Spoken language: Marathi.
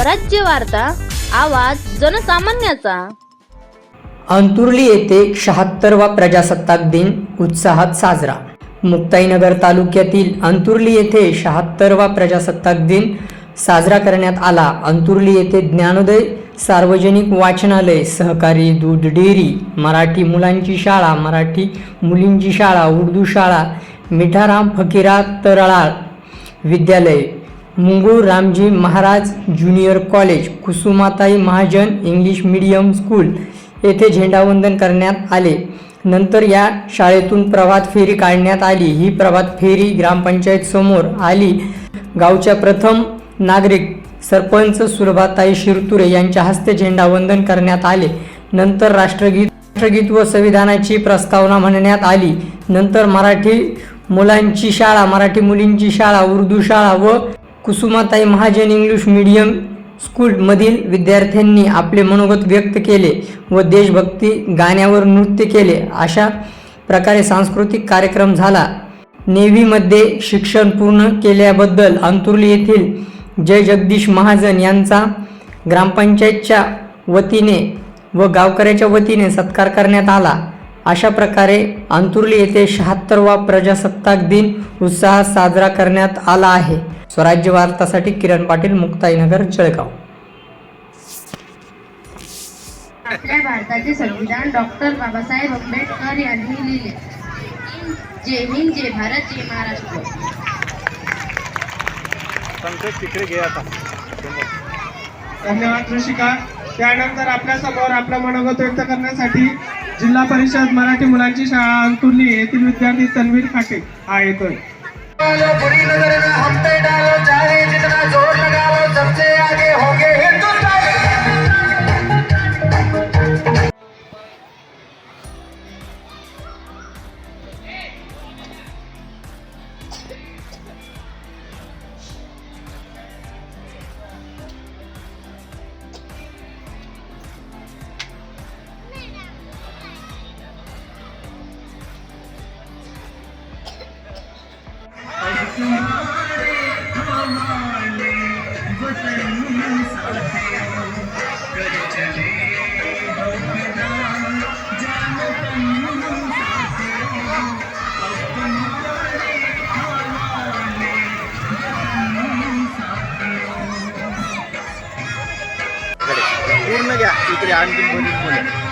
स्वराज्य वार्ता आवाज जनसामान्याचा. अंतुर्ली येथे शहात्तरवा प्रजासत्ताक दिन उत्साहात साजरा. मुक्ताईनगर तालुक्यातील अंतुर्ली येथे शहात्तरवा प्रजासत्ताक दिन साजरा करण्यात आला. अंतुर्ली येथे ज्ञानोदय सार्वजनिक वाचनालय सहकारी दूध डेअरी मराठी मुलांची शाळा मराठी मुलींची शाळा उर्दू शाळा मिठाराम फकीरा तरळाळ विद्यालय मुंगूळ Ramji Maharaj junior college Kusumatai Mahajan English medium school येथे झेंडावंदन करण्यात आले. नंतर या शाळेतून प्रभात फेरी काढण्यात आली. ही प्रभात फेरी ग्रामपंचायत समोर आली. गावच्या प्रथम नागरिक सरपंच सुलभाताई शिरतुरे यांच्या हस्ते झेंडावंदन करण्यात आले. नंतर राष्ट्रगीत राष्ट्रगीत व संविधानाची प्रस्तावना म्हणण्यात आली. नंतर मराठी मुलांची शाळा मराठी मुलींची शाळा उर्दू शाळा व कुसुमाताई महाजन इंग्लिश मीडियम स्कूलमधील विद्यार्थ्यांनी आपले मनोगत व्यक्त केले व देशभक्ती गाण्यावर नृत्य केले. अशा प्रकारे सांस्कृतिक कार्यक्रम झाला. नेव्हीमध्ये शिक्षण पूर्ण केल्याबद्दल अंतुर्ली येथील जय जगदीश महाजन यांचा ग्रामपंचायतच्या वतीने व गावकऱ्याच्या वतीने सत्कार करण्यात आला. अशा प्रकारे अंतुर्ली येथे शहात्तरवा प्रजासत्ताक दिन उत्साहात साजरा करण्यात आला आहे. स्वराज्य वार्तासाठी किरण पाटील मुक्ताईनगर जळगाव. आपल्या भारताचे संविधान डॉक्टर बाबासाहेब आंबेडकर यांनी लिहिले. जय हिंद जय भारत जय महाराष्ट्र. धन्यवाद ऋषिका त्यानंतर आपल्यासमोर आपलं मनोगत व्यक्त करण्यासाठी जिल्हा परिषद मराठी मुलांची शाळा अंतुर्ली येथील विद्यार्थी तन्वीर खाटे हा येतोय पूर्ण घ्या इकडे आणखी बरीच मुलं.